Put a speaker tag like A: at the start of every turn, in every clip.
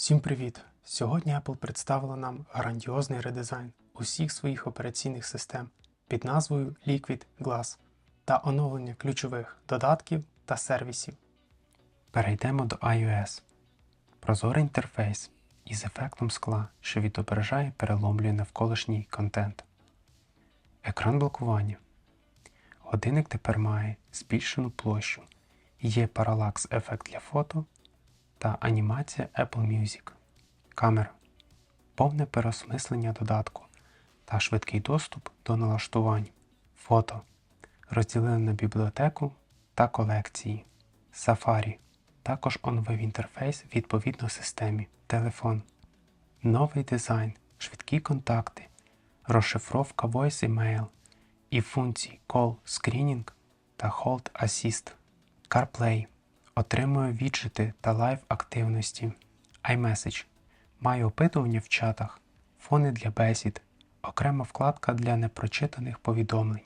A: Всім привіт! Сьогодні Apple представила нам грандіозний редизайн усіх своїх операційних систем під назвою Liquid Glass та оновлення ключових додатків та сервісів. Перейдемо до iOS. Прозорий інтерфейс із ефектом скла, що відображає переломлює навколишній контент. Екран блокування. Годинник тепер має збільшену площу. Є паралакс ефект для фото та анімація Apple Music. Камера. Повне переосмислення додатку та швидкий доступ до налаштувань. Фото. Розділили на бібліотеку та колекції. Safari. Також оновив інтерфейс відповідно системі. Телефон. Новий дизайн, швидкі контакти, розшифровка Voice Email і функції Call Screening та Hold Assist. CarPlay. Отримує віджити та лайв активності. iMessage. Має опитування в чатах, фони для бесід, окрема вкладка для непрочитаних повідомлень.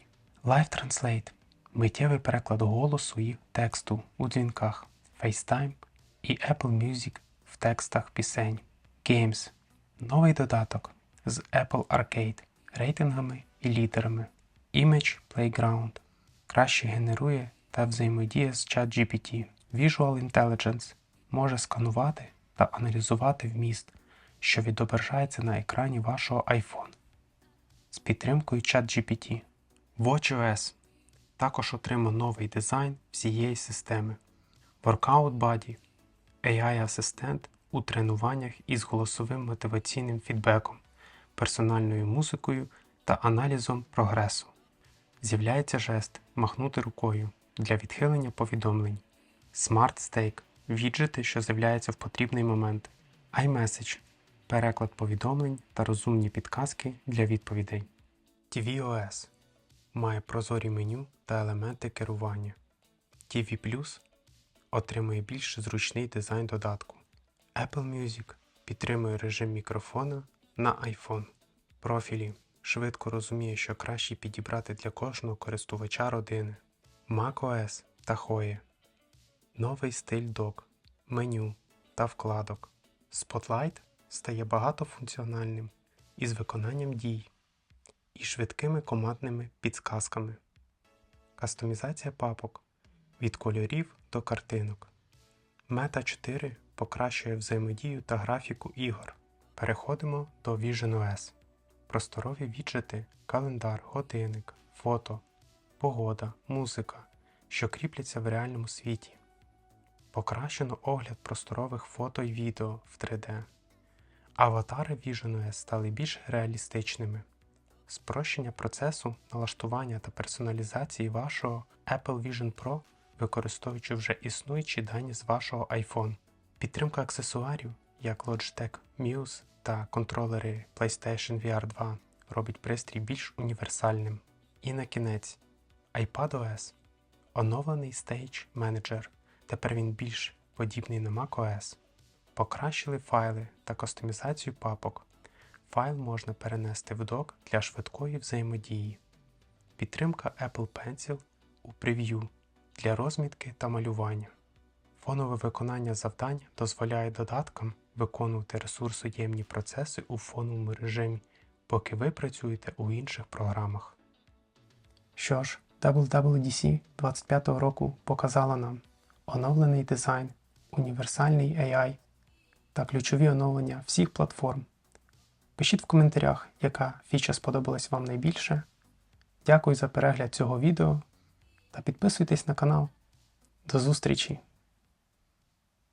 A: Live Translate. Миттєвий переклад голосу і тексту у дзвінках, FaceTime і Apple Music в текстах пісень. Games. Новий додаток з Apple Arcade, рейтингами і лідерами. Image Playground. Краще генерує та взаємодіє з ChatGPT. Visual Intelligence може сканувати та аналізувати вміст, що відображається на екрані вашого iPhone з підтримкою ChatGPT. WatchOS також отримав новий дизайн всієї системи. Workout Buddy AI-асистент у тренуваннях із голосовим мотиваційним фідбеком, персональною музикою та аналізом прогресу. З'являється жест махнути рукою для відхилення повідомлень. Smart Stake – віджити, що з'являються в потрібний момент. iMessage – переклад повідомлень та розумні підказки для відповідей. tvOS має прозорі меню та елементи керування. TV Plus отримує більш зручний дизайн додатку. Apple Music підтримує режим мікрофона на iPhone. Профілі швидко розуміє, що краще підібрати для кожного користувача родини. macOS та Hoya Новий стиль док, меню та вкладок. Spotlight стає багатофункціональним із виконанням дій і швидкими командними підсказками. Кастомізація папок від кольорів до картинок. Мета 4 покращує взаємодію та графіку ігор. Переходимо до Vision OS. Просторові віджити, календар, годинник, фото, погода, музика, що кріпляться в реальному світі. Покращено огляд просторових фото і відео в 3D. Аватари Vision OS стали більш реалістичними. Спрощення процесу налаштування та персоналізації вашого Apple Vision Pro, використовуючи вже існуючі дані з вашого iPhone. Підтримка аксесуарів, як Logitech Muse та контролери PlayStation VR 2 робить пристрій більш універсальним. І на кінець iPadOS оновлений Stage Manager. Тепер він більш подібний на macOS. Покращили файли та кастомізацію папок. Файл можна перенести в док для швидкої взаємодії. Підтримка Apple Pencil у прев'ю для розмітки та малювання. Фонове виконання завдань дозволяє додаткам виконувати ресурсоємні процеси у фоновому режимі, поки ви працюєте у інших програмах. Що ж, WWDC 25 року показала нам оновлений дизайн, універсальний AI та ключові оновлення всіх платформ. Пишіть в коментарях, яка фіча сподобалась вам найбільше. Дякую за перегляд цього відео та підписуйтесь на канал. До зустрічі!